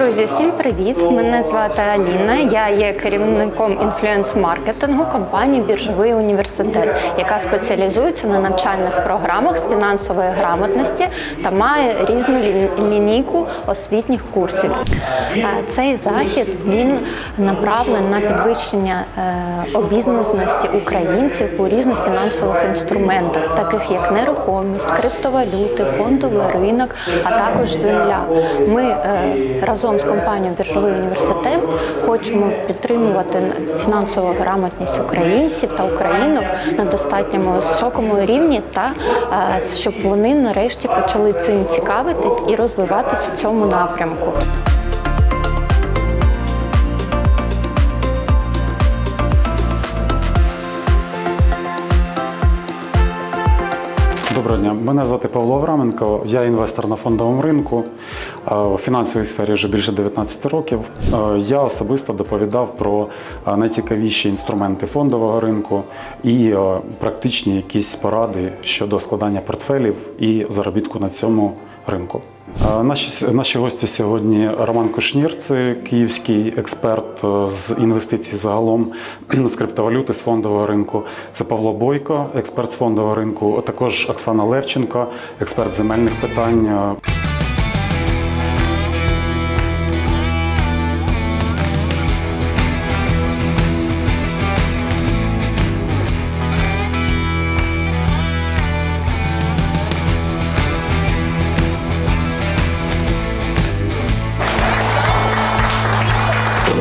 Друзі, всім привіт! Мене звати Аліна. Я є керівником інфлюенс-маркетингу компанії Біржовий університет, яка спеціалізується на навчальних програмах з фінансової грамотності та має різну лінійку освітніх курсів. Цей захід він направлений на підвищення е, обізнаності українців у різних фінансових інструментах, таких як нерухомість, криптовалюти, фондовий ринок, а також земля. Ми е, разом з компанією Біржовий університет хочемо підтримувати фінансову грамотність українців та українок на достатньому високому рівні, та е, щоб вони нарешті почали цим цікавитись і розвиватись у цьому напрямку. Доброго дня, мене звати Павло Авраменко, я інвестор на фондовому ринку. В фінансовій сфері вже більше 19 років. Я особисто доповідав про найцікавіші інструменти фондового ринку і практичні якісь поради щодо складання портфелів і заробітку на цьому ринку. Е, Наші, наші гості сьогодні Роман Кушнір, це київський експерт е, з інвестицій загалом з криптовалюти, з фондового ринку. Це Павло Бойко, експерт з фондового ринку, а також Оксана Левченко, експерт земельних питань.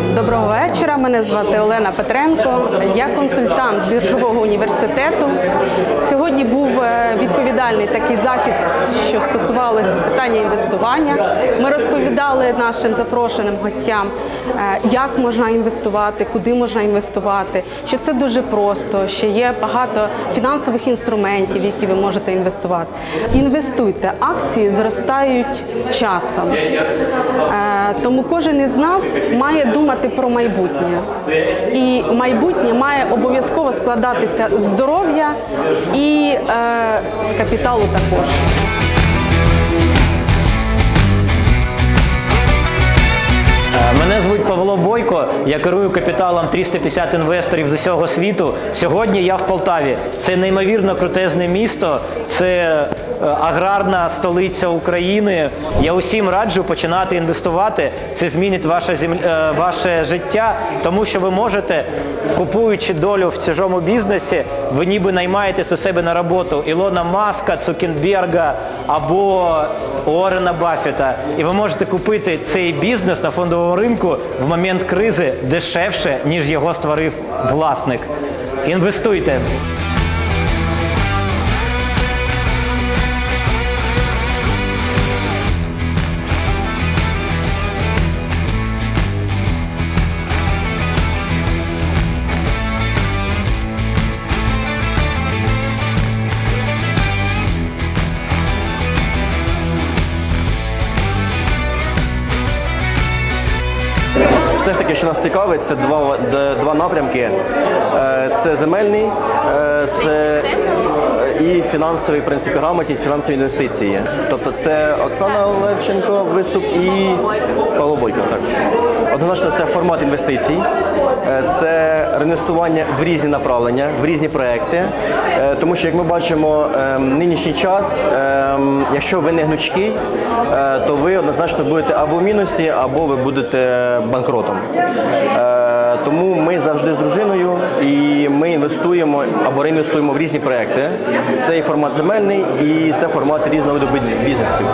Доброго вечора. Мене звати Олена Петренко. Я консультант біржового університету. Сьогодні був е, відповідальний такий захід, що стосувалося питання інвестування. Ми розповідали нашим запрошеним гостям, е, як можна інвестувати, куди можна інвестувати, що це дуже просто, що є багато фінансових інструментів, які ви можете інвестувати. Інвестуйте, акції зростають з часом. Е, Тому кожен із нас має думати про майбутнє. І майбутнє має обов'язково складатися з здоров'я і е, з капіталу також. Я керую капіталом 350 інвесторів з усього світу. Сьогодні я в Полтаві. Це неймовірно крутезне місто, це е, аграрна столиця України. Я усім раджу починати інвестувати. Це змінить ваше е, ваше життя, тому що ви можете, купуючи долю в цьому бізнесі, ви ніби наймаєтесь у себе на роботу Ілона Маска, Цукенберга або Уоррена Баффета. І ви можете купити цей бізнес на фондовому ринку в момент кризи дешевше, ніж його створив власник. Інвестуйте. Все ж таки, що нас цікавить, це два, два напрямки. Е, Це земельний, е, це і фінансовий в принципі грамотність, фінансові інвестиції. Тобто це Оксана Левченко виступ і Павло Бойко. Так. Однозначно це формат інвестицій, е, це реінвестування в різні направлення, в різні проекти. Е, Тому що, як ми бачимо, е, нинішній час, е, якщо ви не гнучкий, е, то ви однозначно будете або в мінусі, або ви будете банкротом. Е, Тому ми завжди з дружиною і ми інвестуємо або реінвестуємо в різні проекти. Це і формат земельний, і це формат різного виду бізнесів.